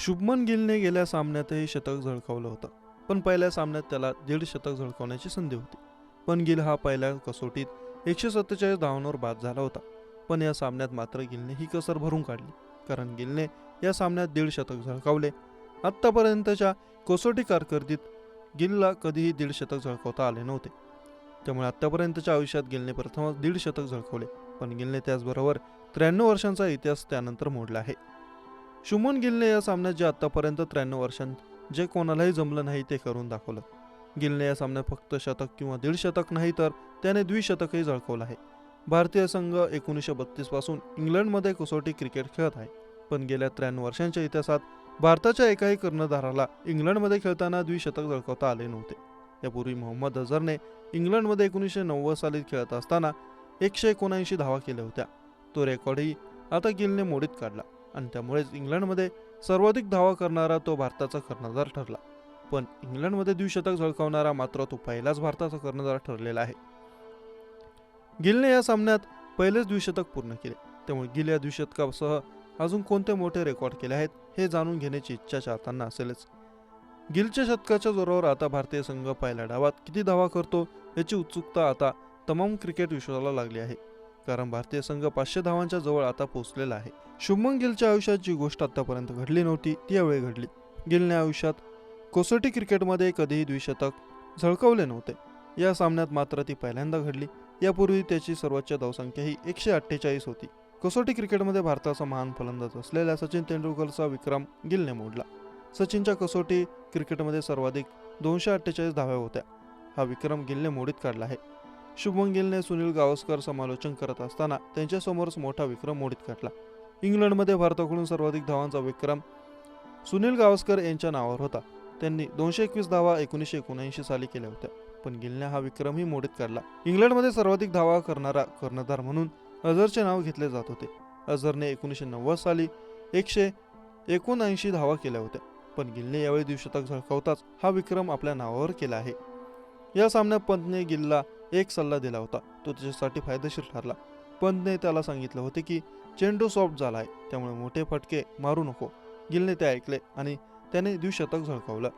शुभमन गिलने गेल्या सामन्यातही शतक झळकावलं होतं. पण पहिल्या सामन्यात त्याला दीड शतक झळकावण्याची संधी होती. पण गिल हा पहिल्या कसोटीत एकशे सत्तेचाळीस धावांवर बाद झाला होता. पण या सामन्यात मात्र गिलने ही कसर भरून काढली. कारण गिलने या सामन्यात दीड शतक झळकावले. आत्तापर्यंतच्या कसोटी कारकिर्दीत गिलला कधीही दीड शतक झळकावता आले नव्हते. त्यामुळे आत्तापर्यंतच्या आयुष्यात गिलने प्रथमच दीड शतक झळकावले. पण गिलने त्याचबरोबर त्र्याण्णव वर्षांचा इतिहास त्यानंतर मोडला आहे. शुमन गिलने या सामन्यात जे आतापर्यंत त्र्याण्णव वर्षांत जे कोणालाही जमलं नाही ते करून दाखवलं. गिलने या सामन्यात फक्त शतक किंवा दीड शतक नाही तर त्याने द्विशतकही झळकवलं आहे. भारतीय संघ एकोणीसशे बत्तीसपासून इंग्लंडमध्ये कसोटी क्रिकेट खेळत आहे. पण गेल्या त्र्याण्णव वर्षांच्या इतिहासात भारताच्या एकाही कर्णधाराला इंग्लंडमध्ये खेळताना द्विशतक झळकवता आले नव्हते. यापूर्वी मोहम्मद अझरने इंग्लंडमध्ये एकोणीसशे नव्वद साली खेळत असताना एकशे एकोणऐंशी धावा केल्या होत्या. तो रेकॉर्डही आता गिलने मोडीत काढला. आणि त्यामुळेच इंग्लंडमध्ये सर्वाधिक धावा करणारा तो भारताचा कर्णधार ठरला. पण इंग्लंडमध्ये द्विशतक झळकावणारा मात्र तो पहिलाच भारताचा कर्णधार ठरलेला आहे. गिलने या सामन्यात पहिलेच द्विशतक पूर्ण केले. त्यामुळे गिल या द्विशतकासह अजून कोणते मोठे रेकॉर्ड केले आहेत हे जाणून घेण्याची इच्छा चाहताना असेलच. गिलच्या शतकाच्या जोरावर आता भारतीय संघ पहिल्या डावात किती धावा करतो याची उत्सुकता आता तमाम क्रिकेट विश्वाला लागली आहे. कारण भारतीय संघ पाचशे धावांच्या जवळ आता पोहोचलेला आहे. शुभमन गिलच्या आयुष्यात जी गोष्ट आतापर्यंत घडली नव्हती ती यावेळी घडली. गिलने आयुष्यात कसोटी क्रिकेटमध्ये कधीही द्विशतक झळकवले नव्हते. या सामन्यात मात्र ती पहिल्यांदा घडली. यापूर्वी त्याची सर्वोच्च धावसंख्या ही एकशे अठ्ठेचाळीस होती. कसोटी क्रिकेटमध्ये भारताचा महान फलंदाज असलेल्या सचिन तेंडुलकरचा विक्रम गिलने मोडला. सचिनच्या कसोटी क्रिकेटमध्ये सर्वाधिक दोनशे अठ्ठेचाळीस धाव्या होत्या. हा विक्रम गिलने मोडीत काढला आहे. शुभमन गिलने सुनील गावस्कर समालोचन करत असताना त्यांच्यासमोरच मोठा विक्रम मोडीत काढला इंग्लंडमध्ये भारताकडून सर्वाधिक धावांचा विक्रम सुनील गावस्कर यांच्या नावावर होता. त्यांनी दोनशे एकवीस धावा एकोणीसशे एकोणऐंशी साली केल्या होत्या पण गिलने हा विक्रमही मोडीत काढला. इंग्लंडमध्ये सर्वाधिक धावा करणारा कर्णधार म्हणून अझरचे नाव घेतले जात होते. अझरने एकोणीसशे नव्वद साली एकशे एकोणऐंशी धावा केल्या होत्या पण गिलने यावेळी दिवशतक झळकावताच हा विक्रम आपल्या नावावर केला आहे. या सामन्यात पंतने गिलला एक सल्ला दिला होता. तो त्याच्यासाठी फायदेशीर ठरला. पंतने त्याला सांगितलं होते की चेंडू सॉफ्ट झाला आहे त्यामुळे मोठे फटके मारू नको. गिलने ते ऐकले आणि त्याने द्विशतक झळकावलं.